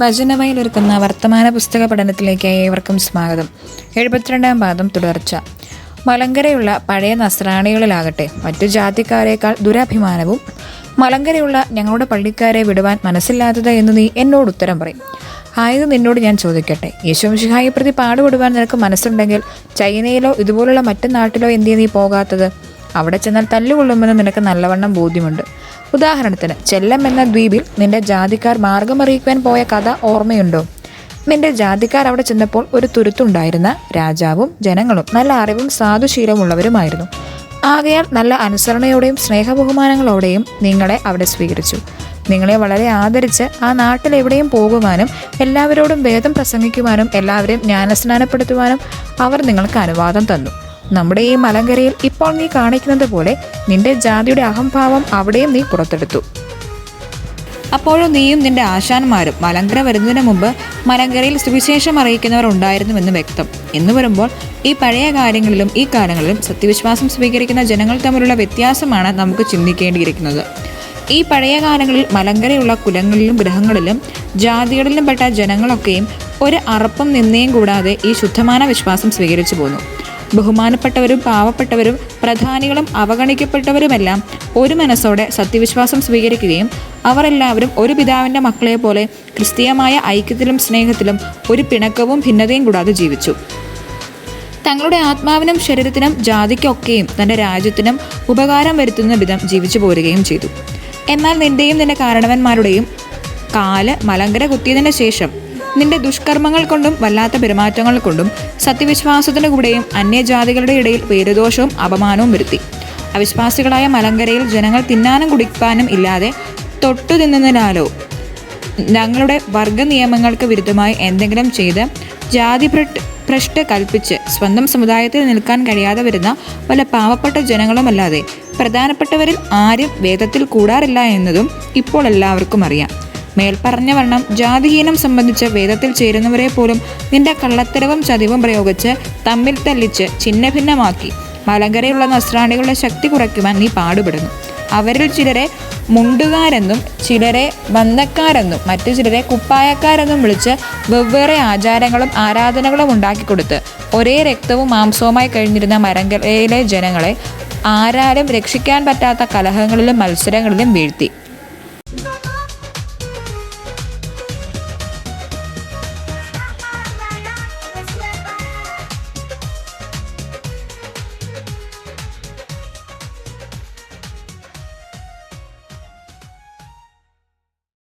വചനവയിൽ ഒരുക്കുന്ന വർത്തമാന പുസ്തക പഠനത്തിലേക്ക് ഏവർക്കും സ്വാഗതം. എഴുപത്തിരണ്ടാം പാദം തുടർച്ച. മലങ്കരയുള്ള പഴയ നസ്രാണികളിലാകട്ടെ മറ്റു ജാതിക്കാരേക്കാൾ ദുരഭിമാനവും മലങ്കരയുള്ള ഞങ്ങളുടെ പള്ളിക്കാരെ വിടുവാൻ മനസ്സില്ലാത്തത് എന്ന് നീ എന്നോട് ഉത്തരം പറയും. ആയത് നിന്നോട് ഞാൻ ചോദിക്കട്ടെ. യേശുമിഷിഹായെ പ്രതി പാടുപെടുവാൻ നിനക്ക് മനസ്സുണ്ടെങ്കിൽ ചൈനയിലോ ഇതുപോലുള്ള മറ്റു നാട്ടിലോ എന്തിയെ നീ പോകാത്തത്? അവിടെ ചെന്നാൽ തല്ലുകൊള്ളുമെന്ന് നിനക്ക് നല്ലവണ്ണം ബോധ്യമുണ്ട്. ഉദാഹരണത്തിന് ചെല്ലം എന്ന ദ്വീപിൽ നിന്റെ ജാതിക്കാർ മാർഗമറിയിക്കുവാൻ പോയ കഥ ഓർമ്മയുണ്ടോ? നിന്റെ ജാതിക്കാർ അവിടെ ചെന്നപ്പോൾ ഒരു തുരുത്തുണ്ടായിരുന്ന രാജാവും ജനങ്ങളും നല്ല അറിവും സാധുശീലമുള്ളവരുമായിരുന്നു. ആകയാൽ നല്ല അനുസരണയോടെയും സ്നേഹബഹുമാനങ്ങളോടെയും നിങ്ങളെ അവിടെ സ്വീകരിച്ചു. നിങ്ങളെ വളരെ ആദരിച്ച് ആ നാട്ടിൽ എവിടെയും പോകുവാനും എല്ലാവരോടും വേദം പ്രസംഗിക്കുവാനും എല്ലാവരെയും ജ്ഞാനസ്നാനപ്പെടുത്തുവാനും അവർ നിങ്ങൾക്ക് അനുവാദം തന്നു. നമ്മുടെ ഈ മലങ്കരയിൽ ഇപ്പോൾ നീ കാണിക്കുന്നത് പോലെ നിന്റെ ജാതിയുടെ അഹംഭാവം അവിടെയും നീ പുറത്തെടുത്തു. അപ്പോഴും നീയും നിന്റെ ആശാന്മാരും മലങ്കര വരുന്നതിന് മുമ്പ് മലങ്കരയിൽ സുവിശേഷം അറിയിക്കുന്നവർ ഉണ്ടായിരുന്നുവെന്ന് വ്യക്തം. എന്ന് വരുമ്പോൾ ഈ പഴയ കാര്യങ്ങളിലും ഈ കാലങ്ങളിലും സത്യവിശ്വാസം സ്വീകരിക്കുന്ന ജനങ്ങൾ തമ്മിലുള്ള വ്യത്യാസമാണ് നമുക്ക് ചിന്തിക്കേണ്ടിയിരിക്കുന്നത്. ഈ പഴയ കാലങ്ങളിൽ മലങ്കരയുള്ള കുലങ്ങളിലും ഗ്രഹങ്ങളിലും ജാതികളിലും പെട്ട ജനങ്ങളൊക്കെയും ഒരു അറപ്പും നിന്നയും കൂടാതെ ഈ ശുദ്ധമാന വിശ്വാസം സ്വീകരിച്ചു പോന്നു. ബഹുമാനപ്പെട്ടവരും പാവപ്പെട്ടവരും പ്രധാനികളും അവഗണിക്കപ്പെട്ടവരുമെല്ലാം ഒരു മനസ്സോടെ സത്യവിശ്വാസം സ്വീകരിക്കുകയും അവർ എല്ലാവരും ഒരു പിതാവിന്റെ മക്കളെ പോലെ ക്രിസ്തീയമായ ഐക്യത്തിലും സ്നേഹത്തിലും ഒരു പിണക്കവും ഭിന്നതയും കൂടാതെ ജീവിച്ചു. തങ്ങളുടെ ആത്മാവിനും ശരീരത്തിനും ജാതിക്കൊക്കെയും തന്റെ രാജ്യത്തിനും ഉപകാരം വരുത്തുന്ന വിധം ജീവിച്ചു പോരുകയും ചെയ്തു. എന്നാൽ നിന്റെയും നിന്റെ കാരണവന്മാരുടെയും കാൽ മലങ്കര കുത്തിയതിന് ശേഷം നിന്റെ ദുഷ്കർമ്മങ്ങൾ കൊണ്ടും വല്ലാത്ത പെരുമാറ്റങ്ങൾ കൊണ്ടും സത്യവിശ്വാസത്തിന്റെ കൂടെയും അന്യജാതികളുടെ ഇടയിൽ പേരുദോഷവും അപമാനവും വരുത്തി. അവിശ്വാസികളായ മലങ്കരയിൽ ജനങ്ങൾ തിന്നാനും കുടിക്കാനും ഇല്ലാതെ തൊട്ടു തിന്നതിനാലോ ഞങ്ങളുടെ വർഗ നിയമങ്ങൾക്ക് വിരുദ്ധമായി എന്തെങ്കിലും ചെയ്ത് ജാതി ഭ്രഷ്ട് കൽപ്പിച്ച് സ്വന്തം സമുദായത്തിൽ നിൽക്കാൻ കഴിയാതെ വരുന്ന പല പാവപ്പെട്ട ജനങ്ങളുമല്ലാതെ പ്രധാനപ്പെട്ടവരിൽ ആരും വേദത്തിൽ കൂടാറില്ല എന്നതും ഇപ്പോൾ എല്ലാവർക്കും അറിയാം. മേൽപ്പറഞ്ഞ വണ്ണം ജാതിഹീനം സംബന്ധിച്ച് വേദത്തിൽ ചേരുന്നവരെ പോലും നിന്റെ കള്ളത്തരവും ചതിവും പ്രയോഗിച്ച് തമ്മിൽ തല്ലിച്ച് ഛിന്നഭിന്നമാക്കി. മലങ്കരയുള്ള നസ്രാണികളുടെ ശക്തി കുറയ്ക്കുവാൻ നീ പാടുപെടുന്നു. അവരിൽ ചിലരെ മുണ്ടുകാരെന്നും ചിലരെ ബന്ധക്കാരെന്നും മറ്റു ചിലരെ കുപ്പായക്കാരെന്നും വിളിച്ച് വെവ്വേറെ ആചാരങ്ങളും ആരാധനകളും ഉണ്ടാക്കിക്കൊടുത്ത് ഒരേ രക്തവും മാംസവുമായി കഴിഞ്ഞിരുന്ന മരങ്കരയിലെ ജനങ്ങളെ ആരാലും രക്ഷിക്കാൻ പറ്റാത്ത കലഹങ്ങളിലും മത്സരങ്ങളിലും വീഴ്ത്തി.